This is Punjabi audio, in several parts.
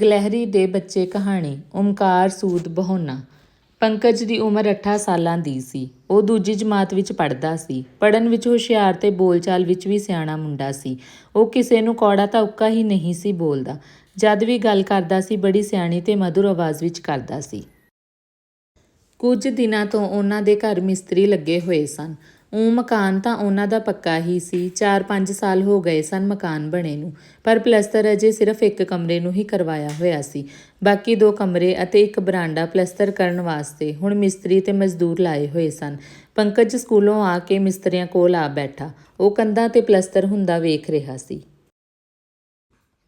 ਗਲਹਿਰੀ ਦੇ ਬੱਚੇ ਕਹਾਣੀ, ਓਮਕਾਰ ਸੂਦ ਬਹੋਨਾ। ਪੰਕਜ ਦੀ ਉਮਰ 8 ਸਾਲਾਂ ਦੀ ਸੀ। ਉਹ ਦੂਜੀ ਜਮਾਤ ਵਿੱਚ ਪੜ੍ਹਦਾ ਸੀ। ਪੜ੍ਹਨ ਵਿੱਚ ਹੁਸ਼ਿਆਰ ਤੇ ਬੋਲਚਾਲ ਵਿੱਚ ਵੀ ਸਿਆਣਾ ਮੁੰਡਾ ਸੀ। ਉਹ ਕਿਸੇ ਨੂੰ ਕੌੜਾ ਤਾਂ ਉੱਕਾ ਹੀ ਨਹੀਂ ਸੀ ਬੋਲਦਾ। ਜਦ ਵੀ ਗੱਲ ਕਰਦਾ ਸੀ, ਬੜੀ ਸਿਆਣੀ ਤੇ ਮధుਰ ਆਵਾਜ਼ ਵਿੱਚ ਕਰਦਾ ਸੀ। ਕੁਝ ਦਿਨਾਂ ਤੋਂ ਉਹਨਾਂ ਦੇ ਘਰ ਮਿਸਤਰੀ ਲੱਗੇ ਹੋਏ ਸਨ। ਉਹ ਮਕਾਨ ਤਾਂ ਉਹਨਾਂ ਦਾ ਪੱਕਾ ਹੀ ਸੀ। 4-5 ਸਾਲ ਹੋ ਗਏ ਸਨ ਮਕਾਨ ਬਣੇ ਨੂੰ, ਪਰ ਪਲਸਤਰ ਅਜੇ ਸਿਰਫ ਇੱਕ ਕਮਰੇ ਨੂੰ ਹੀ ਕਰਵਾਇਆ ਹੋਇਆ ਸੀ। ਬਾਕੀ ਦੋ ਕਮਰੇ ਅਤੇ ਇੱਕ ਬਰਾਂਡਾ ਪਲਸਤਰ ਕਰਨ ਵਾਸਤੇ ਹੁਣ ਮਿਸਤਰੀ ਤੇ ਮਜ਼ਦੂਰ ਲਾਏ ਹੋਏ ਸਨ। ਪੰਕਜ ਸਕੂਲੋਂ ਆ ਕੇ ਮਿਸਤਰੀਆਂ ਕੋਲ ਆ ਬੈਠਾ। ਉਹ ਕੰਧਾਂ ਤੇ ਪਲਸਤਰ ਹੁੰਦਾ ਵੇਖ ਰਿਹਾ ਸੀ।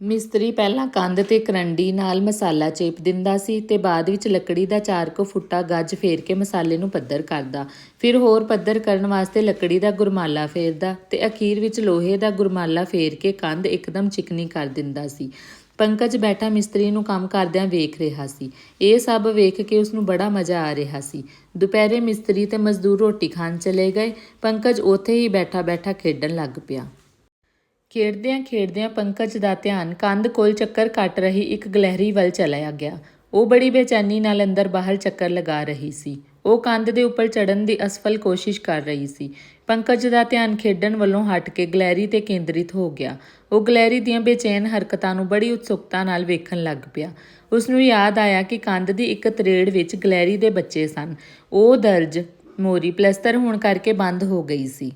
ਮਿਸਤਰੀ ਪਹਿਲਾਂ ਕੰਧ ਤੇ ਕਰੰਡੀ ਨਾਲ ਮਸਾਲਾ ਚੇਪ ਦਿੰਦਾ ਸੀ ਤੇ ਬਾਅਦ ਵਿੱਚ ਲੱਕੜੀ ਦਾ ਚਾਰ ਕੁ ਫੁੱਟਾ ਗੱਜ ਫੇਰ ਕੇ ਮਸਾਲੇ ਨੂੰ ਪੱਧਰ ਕਰਦਾ। ਫਿਰ ਹੋਰ ਪੱਧਰ ਕਰਨ ਵਾਸਤੇ ਲੱਕੜੀ ਦਾ ਗੁਰਮਾਲਾ ਫੇਰਦਾ ਤੇ ਅਖੀਰ ਵਿੱਚ ਲੋਹੇ ਦਾ ਗੁਰਮਾਲਾ ਫੇਰ ਕੇ ਕੰਧ ਇੱਕਦਮ ਚਿਕਨੀ ਕਰ ਦਿੰਦਾ ਸੀ। ਪੰਕਜ ਬੈਠਾ ਮਿਸਤਰੀ ਨੂੰ ਕੰਮ ਕਰਦਿਆਂ ਵੇਖ ਰਿਹਾ ਸੀ। ਇਹ ਸਭ ਵੇਖ ਕੇ ਉਸ ਨੂੰ ਬੜਾ ਮਜ਼ਾ ਆ ਰਿਹਾ ਸੀ। ਦੁਪਹਿਰੇ ਮਿਸਤਰੀ ਤੇ ਮਜ਼ਦੂਰ ਰੋਟੀ ਖਾਣ ਚਲੇ ਗਏ। ਪੰਕਜ ਉੱਥੇ ਹੀ ਬੈਠਾ ਬੈਠਾ ਖੇਡਣ ਲੱਗ ਪਿਆ। ਖੇਡਦਿਆਂ ਖੇਡਦਿਆਂ ਪੰਕਜ ਦਾ ਧਿਆਨ ਕੰਧ ਕੋਲ ਚੱਕਰ ਕੱਟ ਰਹੀ ਇੱਕ ਗਲਹਿਰੀ ਵੱਲ ਚਲਿਆ ਗਿਆ। ਉਹ ਬੜੀ ਬੇਚੈਨੀ ਨਾਲ ਅੰਦਰ ਬਾਹਰ ਚੱਕਰ ਲਗਾ ਰਹੀ ਸੀ। ਉਹ ਕੰਧ ਦੇ ਉੱਪਰ ਚੜਨ ਦੀ ਅਸਫਲ ਕੋਸ਼ਿਸ਼ ਕਰ ਰਹੀ ਸੀ। ਪੰਕਜ ਦਾ ਧਿਆਨ ਖੇਡਣ ਵੱਲੋਂ ਹਟ ਕੇ ਗਲਹਿਰੀ ਤੇ ਕੇਂਦਰਿਤ ਹੋ ਗਿਆ। ਉਹ ਗਲਹਿਰੀ ਦੀਆਂ ਬੇਚੈਨ ਹਰਕਤਾਂ ਨੂੰ ਬੜੀ ਉਤਸੁਕਤਾ ਨਾਲ ਵੇਖਣ ਲੱਗ ਪਿਆ। ਉਸ ਨੂੰ ਯਾਦ ਆਇਆ ਕਿ ਕੰਧ ਦੀ ਇੱਕ ਤਰੇੜ ਵਿੱਚ ਗਲਹਿਰੀ ਦੇ ਬੱਚੇ ਸਨ। ਉਹ ਦਰਜ ਮੋਰੀ ਪਲਸਤਰ ਹੋਣ ਕਰਕੇ ਬੰਦ ਹੋ ਗਈ ਸੀ।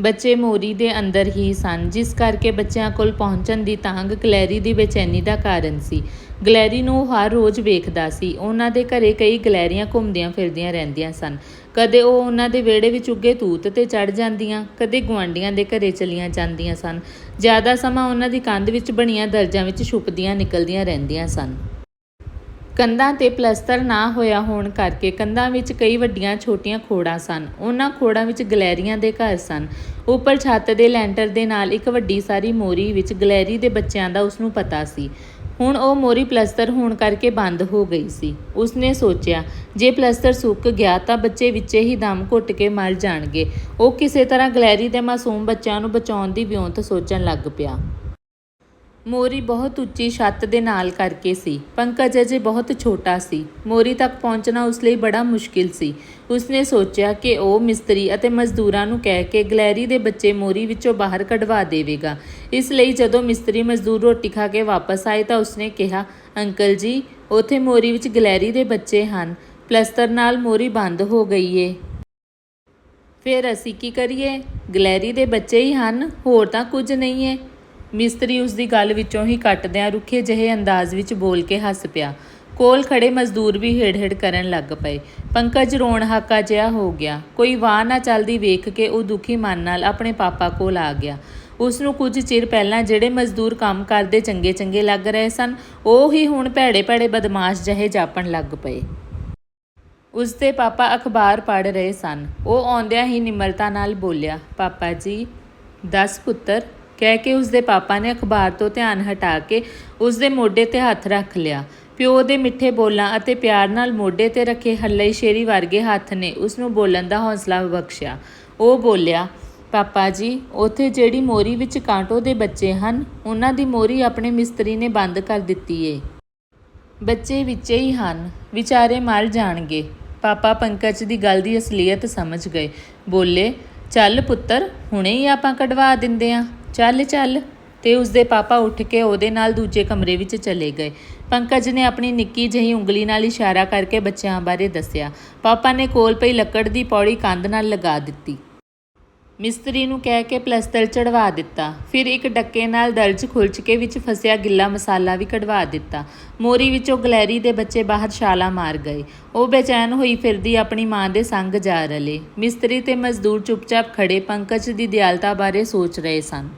ਬੱਚੇ ਮੋਰੀ ਦੇ ਅੰਦਰ ਹੀ ਸਨ, ਜਿਸ ਕਰਕੇ ਬੱਚਿਆਂ ਕੋਲ ਪਹੁੰਚਣ ਦੀ ਤਾਂਗ ਗਲੈਰੀ ਦੀ ਬੇਚੈਨੀ ਦਾ ਕਾਰਨ ਸੀ। ਗਲੈਰੀ ਨੂੰ ਉਹ ਹਰ ਰੋਜ਼ ਵੇਖਦਾ ਸੀ। ਉਹਨਾਂ ਦੇ ਘਰੇ ਕਈ ਗਲੈਰੀਆਂ ਘੁੰਮਦੀਆਂ ਫਿਰਦੀਆਂ ਰਹਿੰਦੀਆਂ ਸਨ। ਕਦੇ ਉਹ ਉਹਨਾਂ ਦੇ ਵਿਹੜੇ ਵਿੱਚ ਉੱਗੇ ਤੂਤ ਤੇ ਚੜ ਜਾਂਦੀਆਂ, ਕਦੇ ਗੁਆਂਢੀਆਂ ਦੇ ਘਰੇ ਚਲੀਆਂ ਜਾਂਦੀਆਂ ਸਨ। ਜ਼ਿਆਦਾ ਸਮਾਂ ਉਹਨਾਂ ਦੀ ਕੰਧ ਵਿੱਚ ਬਣੀਆਂ ਦਰਜਾਂ ਵਿੱਚ ਛੁਪਦੀਆਂ ਨਿਕਲਦੀਆਂ ਰਹਿੰਦੀਆਂ ਸਨ। ਕੰਧਾਂ ਤੇ ਪਲਸਤਰ ਨਾ ਹੋਇਆ ਹੋਣ ਕਰਕੇ ਕੰਧਾਂ ਵਿੱਚ ਕਈ ਵੱਡੀਆਂ ਛੋਟੀਆਂ ਖੋੜਾਂ ਸਨ। ਉਹਨਾਂ ਖੋੜਾਂ ਵਿੱਚ ਗਲੈਰੀਆਂ ਦੇ ਘਰ ਸਨ। ਉੱਪਰ ਛੱਤ ਦੇ ਲੈਂਟਰ ਦੇ ਨਾਲ ਇੱਕ ਵੱਡੀ ਸਾਰੀ ਮੋਰੀ ਵਿੱਚ ਗਲੈਰੀ ਦੇ ਬੱਚਿਆਂ ਦਾ ਉਸ ਨੂੰ ਪਤਾ ਸੀ। ਹੁਣ ਉਹ ਮੋਰੀ ਪਲਸਤਰ ਹੋਣ ਕਰਕੇ ਬੰਦ ਹੋ ਗਈ ਸੀ। ਉਸਨੇ ਸੋਚਿਆ, ਜੇ ਪਲਸਤਰ ਸੁੱਕ ਗਿਆ ਤਾਂ ਬੱਚੇ ਵਿੱਚੇ ਹੀ ਦਮ ਘੁੱਟ ਕੇ ਮਰ ਜਾਣਗੇ। ਉਹ ਕਿਸੇ ਤਰ੍ਹਾਂ ਗਲੈਰੀ ਦੇ ਮਾਸੂਮ ਬੱਚਿਆਂ ਨੂੰ ਬਚਾਉਣ ਦੀ ਵਿਉਂਤ ਸੋਚਣ ਲੱਗ ਪਿਆ। ਮੋਰੀ ਬਹੁਤ ਉੱਚੀ ਛੱਤ ਦੇ ਨਾਲ ਕਰਕੇ ਸੀ। ਪੰਕਜ ਅਜੇ ਬਹੁਤ ਛੋਟਾ ਸੀ। ਮੋਰੀ ਤੱਕ ਪਹੁੰਚਣਾ ਉਸ ਲਈ ਬੜਾ ਮੁਸ਼ਕਿਲ ਸੀ। ਉਸਨੇ ਸੋਚਿਆ ਕਿ ਉਹ ਮਿਸਤਰੀ ਅਤੇ ਮਜ਼ਦੂਰਾਂ ਨੂੰ ਕਹਿ ਕੇ ਗਲੈਰੀ ਦੇ ਬੱਚੇ ਮੋਰੀ ਵਿੱਚੋਂ ਬਾਹਰ ਕਢਵਾ ਦੇਵੇਗਾ। ਇਸ ਲਈ ਜਦੋਂ ਮਿਸਤਰੀ ਮਜ਼ਦੂਰ ਰੋਟੀ ਖਾ ਕੇ ਵਾਪਸ ਆਏ ਤਾਂ ਉਸਨੇ ਕਿਹਾ, ਅੰਕਲ ਜੀ, ਉਥੇ ਮੋਰੀ ਵਿੱਚ ਗਲੈਰੀ ਦੇ ਬੱਚੇ ਹਨ। ਪਲਸਤਰ ਨਾਲ ਮੋਰੀ ਬੰਦ ਹੋ ਗਈ ਏ। ਫਿਰ ਅਸੀਂ ਕੀ ਕਰੀਏ? ਗਲੈਰੀ ਦੇ ਬੱਚੇ ਹੀ ਹਨ, ਹੋਰ ਤਾਂ ਕੁਝ ਨਹੀਂ ਏ। ਮਿਸਤਰੀ ਉਸ ਦੀ ਗੱਲ ਵਿੱਚੋਂ ਹੀ ਕੱਟਦਿਆਂ ਰੁੱਖੇ ਜਿਹੇ ਅੰਦਾਜ਼ ਵਿੱਚ ਬੋਲ ਕੇ ਹੱਸ ਪਿਆ। ਕੋਲ ਖੜੇ ਮਜ਼ਦੂਰ ਵੀ ਹੇੜ-ਹੇੜ ਕਰਨ ਲੱਗ ਪਏ। ਪੰਕਜ ਰੋਣ ਹਾਕਾ ਜਿਹਾ ਹੋ ਗਿਆ। ਕੋਈ ਵਾਹ ਨਾ ਚੱਲਦੀ ਵੇਖ ਕੇ ਉਹ ਦੁਖੀ ਮਨ ਨਾਲ ਆਪਣੇ ਪਾਪਾ ਕੋਲ ਆ ਗਿਆ। ਉਸ ਨੂੰ ਕੁਝ ਚਿਰ ਪਹਿਲਾਂ ਜਿਹੜੇ ਮਜ਼ਦੂਰ ਕੰਮ ਕਰਦੇ ਚੰਗੇ-ਚੰਗੇ ਲੱਗ ਰਹੇ ਸਨ, ਉਹ ਹੀ ਹੁਣ ਭੈੜੇ-ਭੈੜੇ ਬਦਮਾਸ਼ ਜਿਹੇ ਜਾਪਣ ਲੱਗ ਪਏ। ਉਸ ਦੇ ਪਾਪਾ ਅਖਬਾਰ ਪੜ੍ਹ ਰਹੇ ਸਨ। ਉਹ ਆਉਂਦਿਆਂ ਹੀ ਨਿਮਰਤਾ ਨਾਲ ਬੋਲਿਆ, ਪਾਪਾ ਜੀ 10 ਪੁੱਤਰ ਕਹਿ ਕੇ ਉਸ ਦੇ ਪਾਪਾ ਨੇ ਅਖਬਾਰ ਤੋਂ ਧਿਆਨ ਹਟਾ ਕੇ ਉਸ ਦੇ ਮੋਢੇ ਤੇ ਹੱਥ ਰੱਖ ਲਿਆ। ਪਿਓ ਦੇ ਮਿੱਠੇ ਬੋਲਾਂ ਅਤੇ ਪਿਆਰ ਨਾਲ ਮੋਢੇ ਤੇ ਰੱਖੇ ਹੱਲੇ ਸ਼ੇਰੀ ਵਰਗੇ ਹੱਥ ਨੇ ਉਸ ਨੂੰ ਬੋਲਣ ਦਾ ਹੌਸਲਾ ਬਖਸ਼ਿਆ। ਉਹ ਬੋਲਿਆ, ਪਾਪਾ ਜੀ, ਉਥੇ ਜਿਹੜੀ ਮੋਰੀ ਵਿੱਚ ਕਾਂਟੋ ਦੇ ਬੱਚੇ ਹਨ, ਉਹਨਾਂ ਦੀ ਮੋਰੀ ਆਪਣੇ ਮਿਸਤਰੀ ਨੇ ਬੰਦ ਕਰ ਦਿੱਤੀ ਏ। ਬੱਚੇ ਵਿੱਚੇ ਹੀ ਹਨ, ਵਿਚਾਰੇ ਮਰ ਜਾਣਗੇ ਪਾਪਾ ਪੰਕਜ ਦੀ ਗੱਲ ਦੀ ਅਸਲੀਅਤ ਸਮਝ ਗਏ। ਬੋਲੇ, ਚੱਲ ਪੁੱਤਰ, ਹੁਣੇ ਹੀ ਆਪਾਂ ਕਢਵਾ ਦਿੰਦੇ ਆਂ। ਚੱਲ ਚੱਲ। ਤੇ ਉਸਦੇ ਪਾਪਾ ਉੱਠ ਕੇ ਉਹਦੇ ਨਾਲ ਦੂਜੇ ਕਮਰੇ ਵਿੱਚ ਚਲੇ ਗਏ। ਪੰਕਜ ਨੇ ਆਪਣੀ ਨਿੱਕੀ ਜਿਹੀ ਉਂਗਲੀ ਨਾਲ ਇਸ਼ਾਰਾ ਕਰਕੇ ਬੱਚਿਆਂ ਬਾਰੇ ਦੱਸਿਆ। ਪਾਪਾ ਨੇ ਕੋਲ ਪਈ ਲੱਕੜ ਦੀ ਪੌੜੀ ਕੰਧ ਨਾਲ ਲਗਾ ਦਿੱਤੀ। ਮਿਸਤਰੀ ਨੂੰ ਕਹਿ ਕੇ ਪਲਸਤਰ ਚੜਵਾ ਦਿੱਤਾ। ਫਿਰ ਇੱਕ ਡੱਕੇ ਨਾਲ ਦਰਜ ਖੁਲਚ ਕੇ ਵਿੱਚ ਫਸਿਆ ਗਿੱਲਾ ਮਸਾਲਾ ਵੀ ਕਢਵਾ ਦਿੱਤਾ। ਮੋਰੀ ਵਿੱਚੋਂ ਗਲੈਰੀ ਦੇ ਬੱਚੇ ਬਾਹਰ ਛਾਲਾ ਮਾਰ ਗਏ। ਉਹ ਬੇਚੈਨ ਹੋਈ ਫਿਰਦੀ ਆਪਣੀ ਮਾਂ ਦੇ ਸੰਗ ਜਾ ਰਲੇ। ਮਿਸਤਰੀ ਤੇ ਮਜ਼ਦੂਰ ਚੁੱਪਚਾਪ ਖੜੇ ਪੰਕਜ ਦੀ ਦਿਆਲਤਾ ਬਾਰੇ ਸੋਚ ਰਹੇ ਸਨ।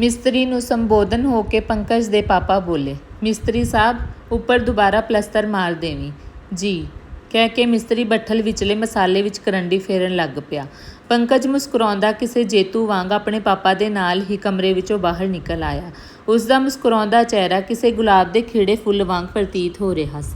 ਮਿਸਤਰੀ ਨੂੰ ਸੰਬੋਧਨ ਹੋ ਕੇ ਪੰਕਜ ਦੇ ਪਾਪਾ ਬੋਲੇ, ਮਿਸਤਰੀ ਸਾਹਿਬ, ਉੱਪਰ ਦੁਬਾਰਾ ਪਲਸਤਰ ਮਾਰ ਦੇਵੀਂ। ਜੀ, ਕਹਿ ਕੇ ਮਿਸਤਰੀ ਬੱਠਲ ਵਿਚਲੇ ਮਸਾਲੇ ਵਿੱਚ ਕਰੰਡੀ ਫੇਰਨ ਲੱਗ ਪਿਆ। ਪੰਕਜ ਮੁਸਕਰਾਉਂਦਾ ਕਿਸੇ ਜੇਤੂ ਵਾਂਗ ਆਪਣੇ ਪਾਪਾ ਦੇ ਨਾਲ ਹੀ ਕਮਰੇ ਵਿੱਚੋਂ ਬਾਹਰ ਨਿਕਲ ਆਇਆ। ਉਸ ਦਾ ਮੁਸਕਰਾਉਂਦਾ ਚਿਹਰਾ ਕਿਸੇ ਗੁਲਾਬ ਦੇ ਖਿੜੇ ਫੁੱਲ ਵਾਂਗ ਪ੍ਰਤੀਤ ਹੋ ਰਿਹਾ ਸੀ।